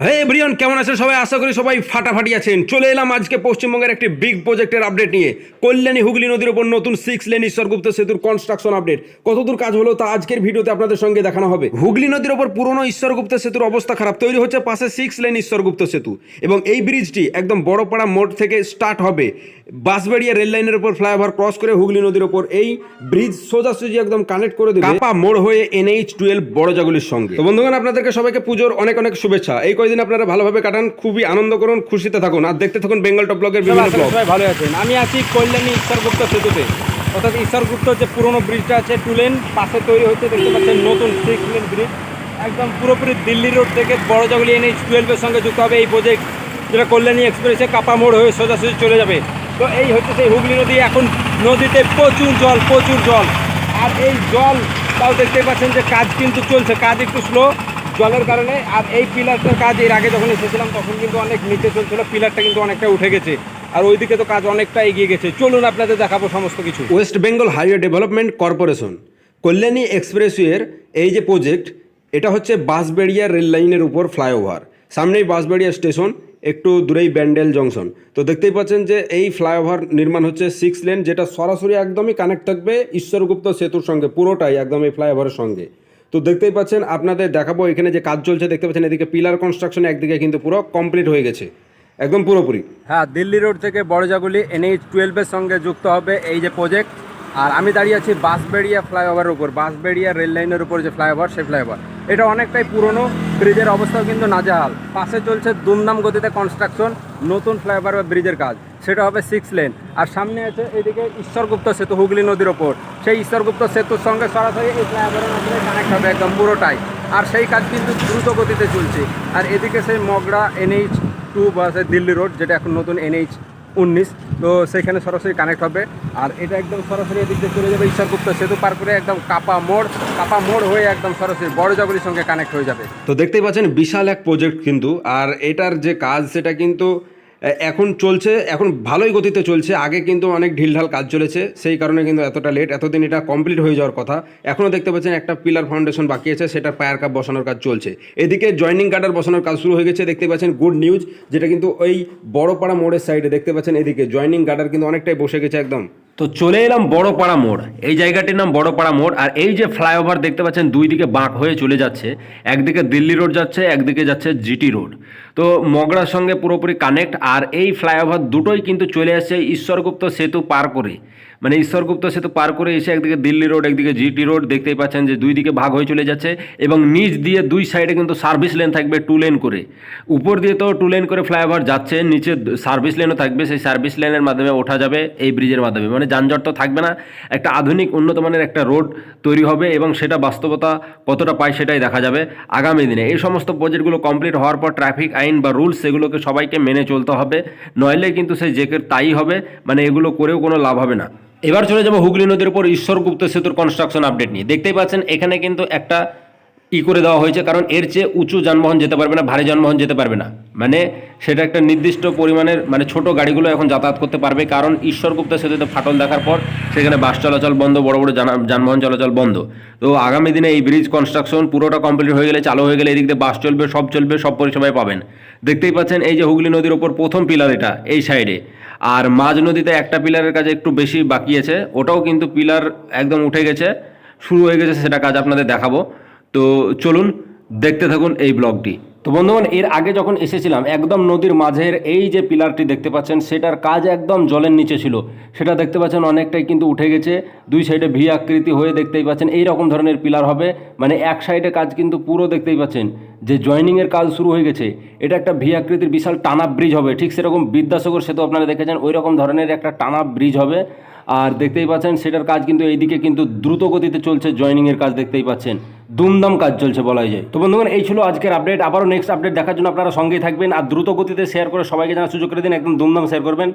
হে Brian কেমন আছেন সবাই? আশা করি সবাই ফাটাফাটি আছেন। চলে এলাম আজকে পশ্চিমবঙ্গের একটি বিগ প্রজেক্টের আপডেট নিয়ে। কল্যাণী হুগলি নদীর ওপর নতুন সিক্স লেন ঈশ্বরগুপ্ত সেতুর কনস্ট্রাকশন আপডেট কতদূর কাজ হলো তা আজকের ভিডিওতে আপনাদের সঙ্গে দেখানো হবে। হুগলি নদীর ওপর পুরনো ঈশ্বরগুপ্ত সেতুর অবস্থা খারাপ। তৈরি হচ্ছে পাশে সিক্স লেন ঈশ্বরগুপ্ত সেতু। এবং এই ব্রিজটি একদম বড়পাড়া মোড় থেকে স্টার্ট হবে। বাঁশবাড়িয়া রেল লাইনের উপর ফ্লাইওভার ক্রস করে হুগলি নদীর ওপর এই ব্রিজ সোজাসুজি একদম কানেক্ট করে দেবে। কাপা মোড় হয়ে এনএইচ টুয়েলভ বড় জাগুলির সঙ্গে। তো বন্ধুগণ আপনাদেরকে সবাইকে পুজোর অনেক অনেক শুভেচ্ছা। এই কয়দিন আপনারা ভালোভাবে কাটান খুবই আনন্দ করুন খুশিতে থাকুন। আর দেখতে থাকুন বেঙ্গল টপ ব্লগের বিভিন্ন ব্লগ সবাই ভালো আছেন। আমি আছি কল্যাণী ঈশ্বরগুপ্ত সেতুতে। অর্থাৎ ঈশ্বরগুপ্ত যে পুরনো ব্রিজটা আছে টু লেন পাশে তৈরি হচ্ছে দেখতে পাচ্ছেন নতুন সিক্স লেন ব্রিজ একদম পুরোপুরি দিল্লি রোড থেকে বড় জগলি এনএইচ টুয়েলভের সঙ্গে যুক্ত হবে এই প্রজেক্ট যেটা কল্যাণী এক্সপ্রেসে কাপা মোড় হয়ে সোজাসুজি চলে যাবে। তো এই হচ্ছে সেই হুগলি নদী। এখন নদীতে প্রচুর জল প্রচুর জল। আর এই জল তাও দেখতে পাচ্ছেন যে কাজ কিন্তু চলছে। কাজ একটু স্লো জলের কারণে আর এই পিলারটার কাজ এর আগে যখন এসেছিলাম, তখন কিন্তু অনেক নিচে চলছিল, পিলারটা কিন্তু অনেকটা উঠে গেছে। আর ওইদিকে তো কাজ অনেকটা এগিয়ে গেছে। চলুন আপনাদের দেখাবো সমস্ত কিছু। West Bengal highway development corporation, Kalyani এক্সপ্রেসওয়ের এই যে প্রজেক্ট, এটা হচ্ছে বাঁশবেড়িয়া রেল লাইনের উপর ফ্লাইওভার। সামনেই বাঁশবেড়িয়া স্টেশন, একটু দূরেই ব্যান্ডেল জংশন। তো দেখতেই পাচ্ছেন যে এই ফ্লাইওভার নির্মাণ হচ্ছে সিক্স লেন, যেটা সরাসরি একদমই কানেক্ট থাকবে ঈশ্বরগুপ্ত সেতুর সঙ্গে, পুরোটাই একদম এই ফ্লাইওভারের সঙ্গে। তো দেখতেই পাচ্ছেন, আপনাদের দেখাবো এখানে যে কাজ চলছে, দেখতে পাচ্ছেন এদিকে পিলার কনস্ট্রাকশন একদিকে কিন্তু পুরো কমপ্লিট হয়ে গেছে। একদম পুরোপুরি। হ্যাঁ দিল্লি রোড থেকে বড়জাগুলি এনএইচ টুয়েলভের সঙ্গে যুক্ত হবে এই যে প্রজেক্ট আর আমি দাঁড়িয়ে আছি বাঁশবেড়িয়া ফ্লাইওভারের উপর, বাঁশবেড়িয়া রেল লাইনের উপর যে ফ্লাইওভার সেই ফ্লাইওভার এটা অনেকটাই পুরনো ব্রিজের অবস্থাও কিন্তু নাজেহাল। পাশে চলছে দুমদাম গতিতে কনস্ট্রাকশন নতুন ফ্লাইওভার বা ব্রিজের কাজ। সেটা হবে সিক্স লেন আর সামনে আছে এদিকে ঈশ্বরগুপ্ত সেতু, হুগলি নদীর ওপর। সেই ঈশ্বরগুপ্ত সেতুর সঙ্গে সরাসরি এই ফ্লাইওভারের মাধ্যমে কানেক্ট হবে একদম পুরোটাই। আর সেই কাজ কিন্তু দ্রুত গতিতে চলছে। আর এদিকে সেই মগরা এনএইচ টু বা সেই দিল্লি রোড যেটা এখন নতুন এনএইচ উনিশ। তো সেখানে সরাসরি কানেক্ট হবে। আর এটা একদম সরাসরি এদিক দিয়ে চলে যাবে ঈশ্বরগুপ্ত সেতু পার করে একদম কাপা মোড়। কাপা মোড় হয়ে একদম সরাসরি বড় জগলির সঙ্গে কানেক্ট হয়ে যাবে। তো দেখতেই পাচ্ছেন, বিশাল এক প্রজেক্ট কিন্তু। আর এটার যে কাজ, সেটা কিন্তু এখন চলছে, এখন ভালোই গতিতে চলছে, আগে কিন্তু অনেক ঢিলঢাল কাজ চলেছে, সেই কারণে কিন্তু এতটা লেট এতদিন এটা কমপ্লিট হয়ে যাওয়ার কথা। এখনও দেখতে পাচ্ছেন একটা পিলার ফাউন্ডেশন বাকি আছে, সেটা পায়ার কাপ বসানোর কাজ চলছে। এদিকে জয়নিং কাটার বসানোর কাজ শুরু হয়ে গেছে, দেখতে পাচ্ছেন গুড নিউজ যেটা কিন্তু ওই বড়পাড়া মোড়ের সাইডে দেখতে পাচ্ছেন এদিকে জয়নিং গার্ডার কিন্তু অনেকটাই বসে গেছে একদম। তো চলে এলাম বড়পাড়া মোড়। এই জায়গাটির নাম বড়পাড়া মোড়। আর এই যে ফ্লাইওভার দেখতে পাচ্ছেন দুই দিকে বাঁক হয়ে চলে যাচ্ছে। একদিকে দিল্লি রোড যাচ্ছে, একদিকে যাচ্ছে জিটি রোড। তো মগরার সঙ্গে পুরোপুরি কানেক্ট আর এই ফ্লাইওভার দুটোই কিন্তু চলে আসছে ঈশ্বরগুপ্ত সেতু পার করে। মানে ঈশ্বরগুপ্ত সেতু পার করে এসে একদিকে দিল্লি রোড, একদিকে জিটি রোড দেখতেই পাচ্ছেন যে দুই দিকে ভাগ হয়ে চলে যাচ্ছে এবং নিচ দিয়ে দুই সাইডে কিন্তু সার্ভিস লেন থাকবে টু লেন করে। উপর দিয়ে তো টু লেন করে ফ্লাইওভার যাচ্ছে, নিচে সার্ভিস লেনও থাকবে, সেই সার্ভিস লেনের মাধ্যমে ওঠা যাবে এই ব্রিজের মাধ্যমে। মানে যানজট তো থাকবে না, একটা আধুনিক উন্নত মানের একটা রোড তৈরি হবে এবং সেটা বাস্তবতা কতটা পায় সেটাই দেখা যাবে আগামী দিনে। এই সমস্ত প্রজেক্টগুলো কমপ্লিট হওয়ার পর ট্রাফিক আইন বা রুলস সেগুলোকে সবাইকে মেনে চলতে হবে, নইলে কিন্তু সেই জেকের তাই হবে মানে এগুলো করেও কোনো লাভ হবে না। এবার চলে যাব হুগলি নদীর উপর ঈশ্বরগুপ্ত সেতুর কনস্ট্রাকশন আপডেট নিয়ে। দেখতেই পাচ্ছেন, এখানে কিন্তু একটা ই করে দেওয়া হয়েছে, কারণ এর চেয়ে উঁচু যানবাহন যেতে পারবে না, ভারী যানবাহন যেতে পারবে না। মানে সেটা একটা নির্দিষ্ট পরিমাণের মানে ছোট গাড়িগুলো এখন যাতায়াত করতে পারবে, কারণ ঈশ্বরগুপ্ত সেতুতে ফাটল দেখার পর সেখানে বাস চলাচল বন্ধ, বড় বড় যানবাহন চলাচল বন্ধ। তো আগামী দিনে এই ব্রিজ কনস্ট্রাকশন পুরোটা কমপ্লিট হয়ে গেলে, চালু হয়ে গেলে, এদিক দিয়ে বাস চলবে, সব চলবে, সব পরিষেবায় পাবেন। দেখতেই পাচ্ছেন, এই যে হুগলি নদীর ওপর প্রথম পিলার এটা, এই সাইডে আর মাঝ নদীতে একটা পিলারের কাজ একটু বেশি বাকি আছে, ওটাও কিন্তু পিলার একদম উঠে গেছে, শুরু হয়ে গেছে, সেটা কাজ আপনাদের দেখাবো। তো চলুন দেখতে থাকুন এই ব্লগটি। তো বন্ধুগণ, এর আগে যখন এসেছিলাম, একদম নদীর মাঝের এই যে পিলারটি দেখতে পাচ্ছেন, সেটার কাজ একদম জলের নিচে ছিল। সেটা দেখতে পাচ্ছেন অনেকটাই কিন্তু উঠে গেছে। দুই সাইডে ভি আকৃতি হয়ে দেখতেই পাচ্ছেন এই রকম ধরনের পিলার হবে। মানে এক সাইডে কাজ কিন্তু পুরো দেখতেই পাচ্ছেন যে জয়েনিংয়ের কাজ শুরু হয়ে গেছে। এটা একটা ভি আকৃতির বিশাল টানা ব্রিজ হবে। ঠিক সেরকম বিদ্যাসাগর সেতু আপনারা দেখেছেন ওই রকম ধরনের একটা টানা ব্রিজ হবে। আর দেখতেই পাচ্ছেন, সেটার কাজ কিন্তু এইদিকে কিন্তু দ্রুত গতিতে চলছে জয়েনিংয়ের কাজ দেখতেই পাচ্ছেন। দুমদাম কাজ চলছে বলাই যায় তো বন্ধুগণ, এই ছিল আজকের আপডেট আবারও নেক্সট আপডেট দেখার জন্য আপনারা সঙ্গেই থাকবেন আর দ্রুত গতিতে শেয়ার করে সবাইকে জানার সুযোগ করে দিন। একদম দুমদাম শেয়ার করবেন।